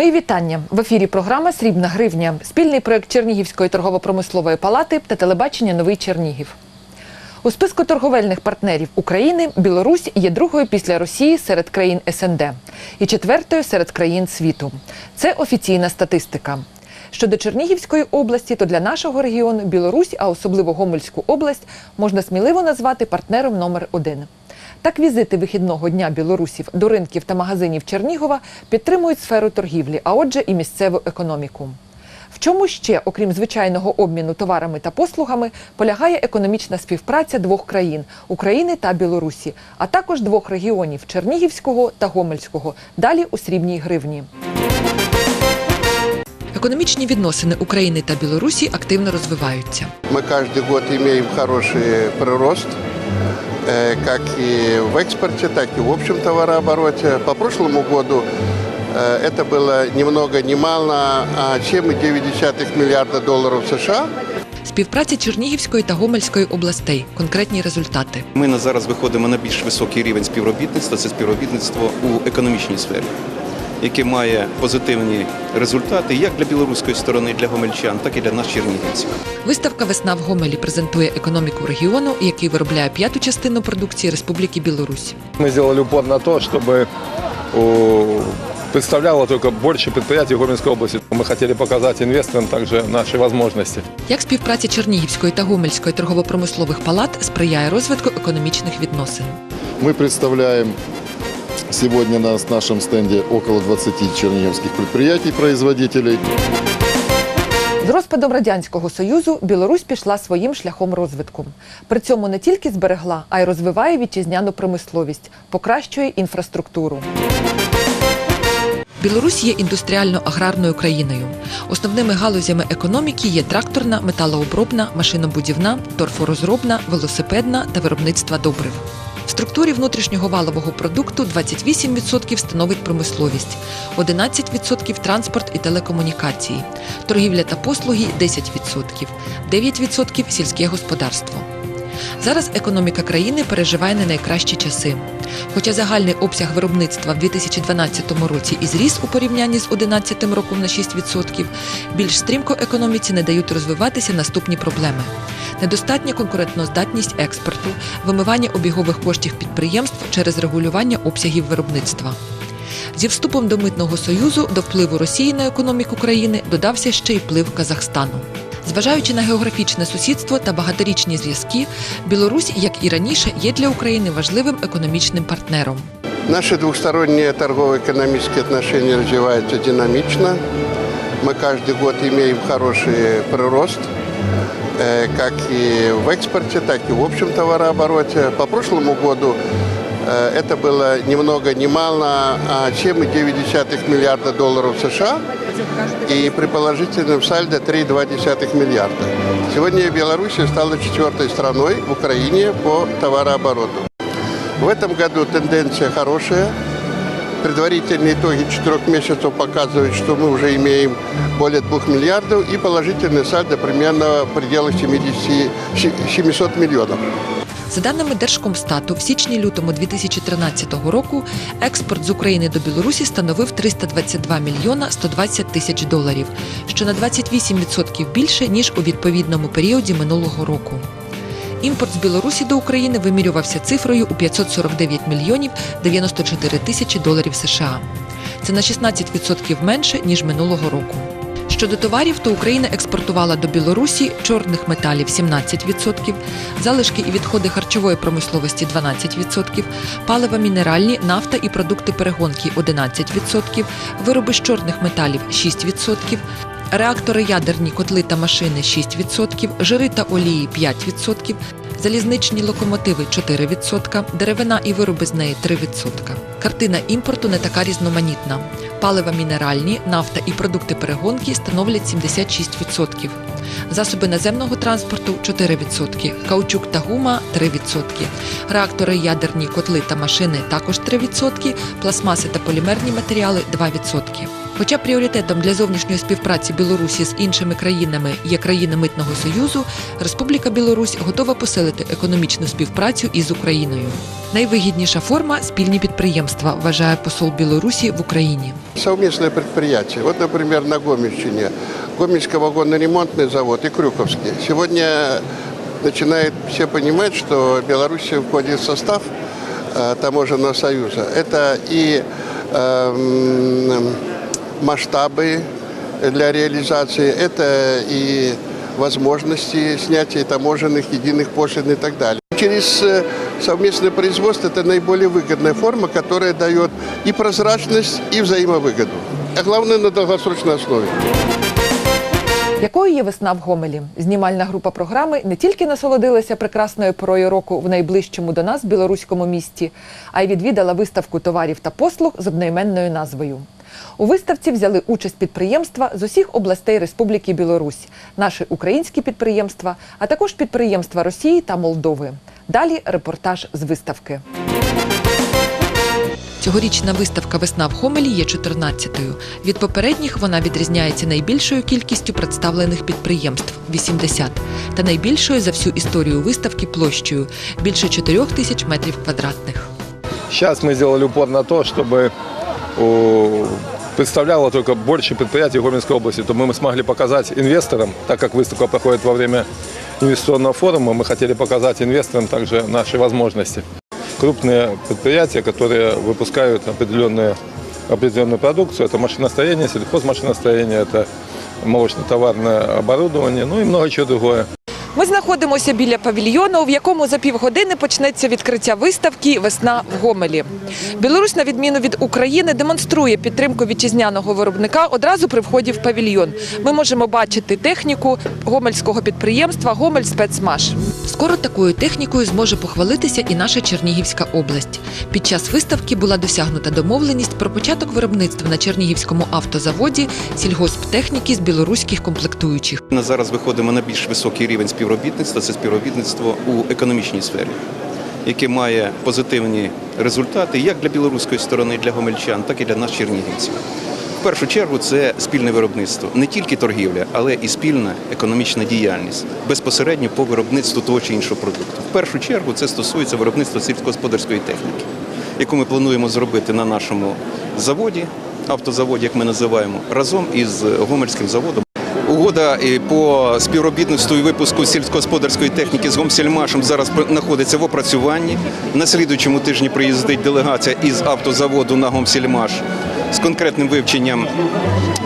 Мої вітання в ефірі. Програма Срібна гривня, спільний проект Чернігівської торгово-промислової палати та телебачення Новий Чернігів. У списку торговельних партнерів України Білорусь є другою після Росії серед країн СНД і четвертою серед країн світу. Це офіційна статистика. Щодо Чернігівської області, то для нашого регіону Білорусь, а особливо Гомельську область, можна сміливо назвати партнером номер один. Так, візити вихідного дня білорусів до ринків та магазинів Чернігова підтримують сферу торгівлі, а отже, і місцеву економіку. В чому ще, окрім звичайного обміну товарами та послугами, полягає економічна співпраця двох країн України та Білорусі, а також двох регіонів Чернігівського та Гомельського. Далі у срібній гривні. Економічні відносини України та Білорусі активно розвиваються. Мы каждый год имеем хороший прирост, э, как и в экспорте, так и в общем товарообороте. По прошлому году э, это было ни много ни мало, а 7,9 миллиарда долларов США. Співпраця Чернігівської та Гомельської областей. Конкретні результати. Ми на зараз виходимо на більш високий рівень співробітництва. Це співробітництво у економічній сфері, яке має позитивні результати як для білоруської сторони, для гомельчан, так і для нас, чернігівців. Виставка Весна в Гомелі презентує економіку регіону, який виробляє п'яту частину продукції Республіки Білорусь. Мы сделали упор на то, чтобы у, представляло только больше предприятий в Гомельской области. Мы хотели показать инвесторам также наши возможности. Як співпраця Чернігівської та Гомельської торгово-промислових палат сприяє розвитку економічних відносин. Мы представляем сегодня на нашем стенде около 20 черниговских предприятий-производителей. З розпадом радянського союзу Білорусь пішла своїм шляхом розвитку. При цьому не тільки зберегла, а й розвиває вітчизняну промисловість, покращує інфраструктуру. Білорусь є індустріально-аграрною країною. Основними галузями економіки є тракторна, металообробна, машинобудівна, торфорозробна, велосипедна та виробництва добрив. В структурі внутрішнього валового продукту 28% становить промисловість, 11% транспорт і телекомунікації, торгівля та послуги 10%, 9% сільське господарство. Зараз економіка країни переживає не найкращі часи. Хоча загальний обсяг виробництва в 2012 році і зріс у порівнянні з 2011 роком на 6%, більш стрімко економіці не дають розвиватися наступні проблеми: недостатня конкурентноздатність експорту, вимивання обігових коштів підприємств через регулювання обсягів виробництва. Зі вступом до митного союзу до впливу Росії на економіку країни додався ще й вплив Казахстану. Зважаючи на географічне сусідство та багаторічні зв'язки, Білорусь, як і раніше, є для України важливим економічним партнером. Наши двухсторонние торгово-экономические отношения развиваются динамично. Мы каждый год имеем хороший прирост, э, как и в экспорте, так и в общем товарообороте. По прошлому году э, это было ни много ни мало, а 7,9 миллиарда долларов США и при положительном сальдо 3,2 миллиарда. Сегодня Белоруссия стала четвертой страной в Украине по товарообороту. В этом году тенденция хорошая. Предварительные итоги четырех месяцев показывают, что мы уже имеем более 2 миллиардов и положительный сальдо примерно в пределах 70, 700 миллионов. За даними Держкомстату, в січні-лютому 2013 року експорт з України до Білорусі становив 322 мільйона 120 тисяч доларів, що на 28% більше ніж у відповідному періоді минулого року. Імпорт з Білорусі до України вимірювався цифрою у 549 мільйонів 94 тисячі доларів США. Це на 16% менше ніж минулого року. Щодо товарів, то Україна експортувала до Білорусі чорних металів 17%, залишки і відходи харчової промисловості 12%, палива мінеральні, нафта і продукти перегонки 11%, вироби з чорних металів 6%, реактори ядерні, котли та машини 6%, жири та олії 5%, залізничні локомотиви 4%, деревина і вироби з неї 3%. Картина імпорту не така різноманітна. Палива мінеральні, нафта і продукти перегонки становлять 76%. Засоби наземного транспорту 4%, каучук та гума 3%, реактори ядерні, котли та машини також 3%, пластмаси та полімерні матеріали 2%. Хоча пріоритетом для зовнішньої співпраці Білорусі з іншими країнами є країни Митного Союзу, Республіка Білорусь готова посилити економічну співпрацю із Україною. Найвигідніша форма спільні підприємства, вважає посол Білорусі в Україні. Совместное предприятие. Вот, например, на Гомельщине. Гомельский вагонно-ремонтный завод и Крюковский. Сегодня начинают все понимать, что Беларусь входит в состав э, таможенного союза. Это и эм, масштабы для реализации, это и возможности снятия таможенных единых пошлин и так далее. Через э, совместное производство это наиболее выгодная форма, которая дает и прозрачность, и взаимовыгоду. А главное на долгосрочной основе. Якою є весна в Гомелі? Знімальна група програми не тільки насолодилася прекрасною порою року в найближчому до нас білоруському місті, а й відвідала виставку товарів та послуг з одноіменною назвою. У виставці взяли участь підприємства з усіх областей Республіки Білорусь, наші українські підприємства, а також підприємства Росії та Молдови. Далі репортаж з виставки. Цьогорічна виставка Весна в Хомелі є 14-ю. Від попередніх вона відрізняється найбільшою кількістю представлених підприємств 80, та найбільшою за всю історію виставки площею більше 4 тисяч метрів квадратних. Сейчас мы сделали упор на то, чтобы о, представляло только больше предприятий Гомельской области, то мы смогли показать инвесторам, так как выставка проходит во время инвестиционного форума, мы хотели показать инвесторам также наши возможности. Крупные предприятия, которые выпускают определенную, определенную продукцию, это машиностроение, сельхозмашиностроение, это молочно-товарное оборудование, ну и много чего другое. Ми знаходимося біля павільйону, в якому за півгодини почнеться відкриття виставки Весна в Гомелі. Білорусь, на відміну від України, демонструє підтримку вітчизняного виробника одразу при вході в павільйон. Ми можемо бачити техніку гомельського підприємства Гомель спецмаш. Скоро такою технікою зможе похвалитися і наша Чернігівська область. Під час виставки була досягнута домовленість про початок виробництва на Чернігівському автозаводі сільгосптехніки з білоруських комплектуючих. Ми зараз виходимо на більш високий рівень співробітництва. Це співробітництво у економічній сфері, яке має позитивні результати як для білоруської сторони, для гомельчан, так і для нас, чернігівців. В першу чергу це спільне виробництво, не тільки торгівля, але і спільна економічна діяльність безпосередньо по виробництву того чи іншого продукту. В першу чергу це стосується виробництва сільськогосподарської техніки, яку ми плануємо зробити на нашому заводі, автозаводі, як ми називаємо, разом із Гомельським заводом. Угода по співробітництву і випуску сільськогосподарської техніки з Гомсельмашем зараз знаходиться в опрацюванні. На слідуючому тижні приїздить делегація із автозаводу на Гомсельмаш з конкретним вивченням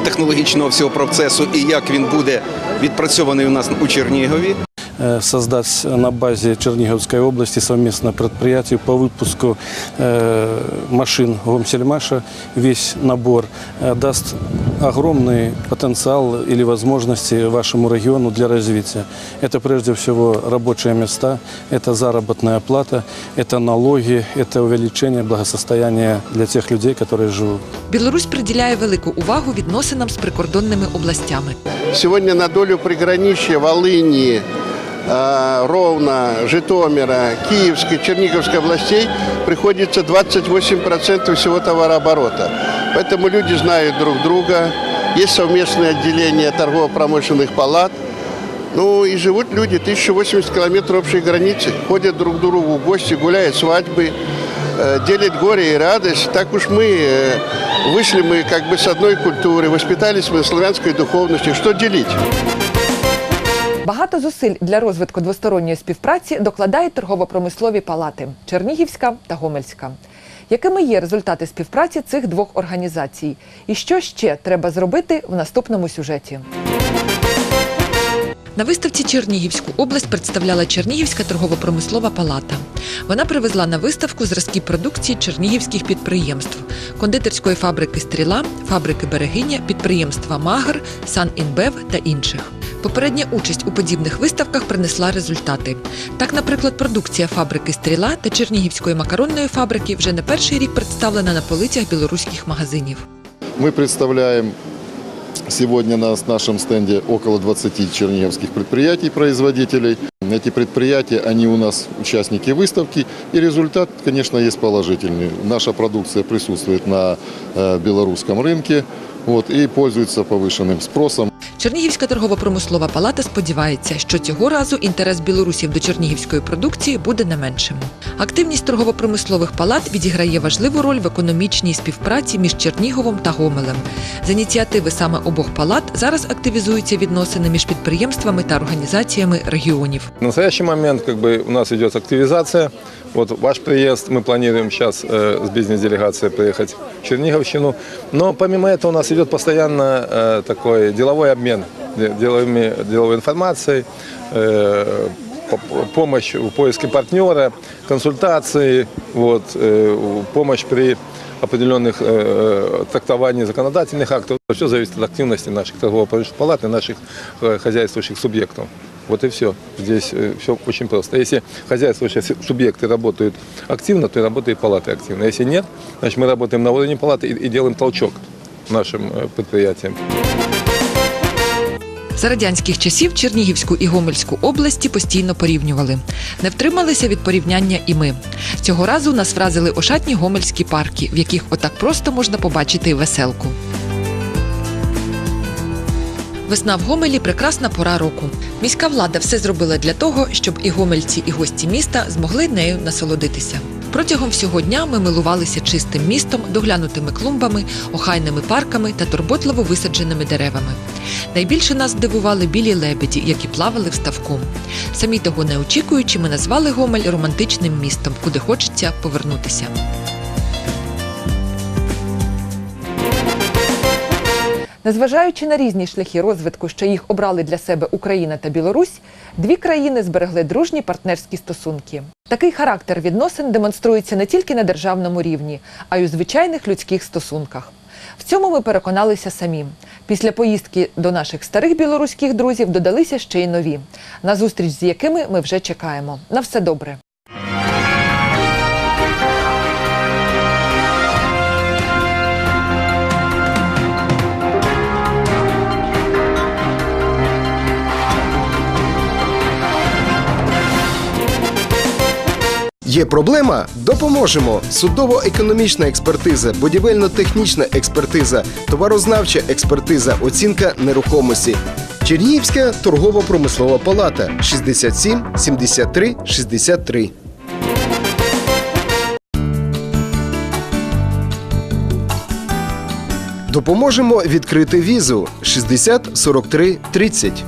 технологічного всього процесу і як він буде відпрацьований у нас у Чернігові. э, создать на базе Черниговской области совместное предприятие по выпуску э, машин Гомсельмаша. Весь набор э, даст огромный потенциал или возможности вашему региону для развития. Это прежде всего рабочие места, это заработная плата, это налоги, это увеличение благосостояния для тех людей, которые живут. Білорусь приділяє велику увагу відносинам з прикордонними областями. Сегодня на долю приграничья Волыни, э, Ровно, Житомира, Киевской, Черниговской областей приходится 28% всего товарооборота. Поэтому люди знают друг друга, есть совместное отделение торгово-промышленных палат. Ну и живут люди 1080 километров общей границы, ходят друг к другу в гости, гуляют свадьбы, э, делят горе и радость. Так уж мы э, вышли мы как бы с одной культуры, воспитались мы славянской духовности. Что делить? Багато зусиль для розвитку двосторонньої співпраці докладають торгово-промислові палати Чернігівська та Гомельська. Якими є результати співпраці цих двох організацій? І що ще треба зробити в наступному сюжеті? На виставці Чернігівську область представляла Чернігівська торгово-промислова палата. Вона привезла на виставку зразки продукції чернігівських підприємств: кондитерської фабрики Стріла, фабрики Берегиня, підприємства Магр, Санінбев та інших. Попередня участь у подібних виставках принесла результати. Так, наприклад, продукція фабрики Стріла та Чернігівської макаронної фабрики вже не перший рік представлена на полицях білоруських магазинів. Мы представляем Сегодня на нашем стенде около 20 черниговских предприятий-производителей. Эти предприятия, они у нас участники выставки, и результат, конечно, есть положительный. Наша продукция присутствует на э, белорусском рынке вот, и пользуется повышенным спросом. Чернігівська торгово-промислова палата сподівається, що цього разу інтерес білорусів до чернігівської продукції буде не меншим. Активність торгово-промислових палат відіграє важливу роль в економічній співпраці між Черніговом та Гомелем. З ініціативи саме обох палат зараз активізуються відносини між підприємствами та організаціями регіонів. В настоящий момент как бы, у нас идет активизация. Вот ваш приезд, мы планируем сейчас э, с бизнес-делегацией приехать в Черниговщину. Но помимо этого у нас идет постоянно э, такой деловой обмен де- деловыми, деловой информацией, э, по- по- помощь в поиске партнера, консультации, вот, э, помощь при определенных э, трактований законодательных актов. Все зависит от активности наших торгово-промышленных палат и наших э, хозяйствующих субъектов. Вот и все. Здесь все очень просто. Если хозяйствующие су- субъекты работают активно, то и работают палаты активно. Если нет, значит мы работаем на уровне палаты и, и делаем толчок нашим э. За радянських часів Чернігівську і Гомельську області постійно порівнювали. Не втрималися від порівняння і ми. Цього разу нас вразили ошатні гомельські парки, в яких отак просто можна побачити веселку. Весна в Гомелі прекрасна пора року. Міська влада все зробила для того, щоб і гомельці, і гості міста змогли нею насолодитися. Протягом всього дня ми милувалися чистим містом, доглянутими клумбами, охайними парками та турботливо висадженими деревами. Найбільше нас здивували білі лебеді, які плавали в ставку. Самі того не очікуючи, ми назвали Гомель романтичним містом, куди хочеться повернутися. Незважаючи на різні шляхи розвитку, що їх обрали для себе Україна та Білорусь, дві країни зберегли дружні партнерські стосунки. Такий характер відносин демонструється не тільки на державному рівні, а й у звичайних людських стосунках. В цьому ми переконалися самі. Після поїздки до наших старих білоруських друзів додалися ще й нові, на зустріч з якими ми вже чекаємо. На все добре. Є проблема? Допоможемо. Судово-економічна експертиза, будівельно-технічна експертиза, товарознавча експертиза, оцінка нерухомості. Чернігівська торгово-промислова палата 67 73 63. Допоможемо відкрити візу 60 43 30.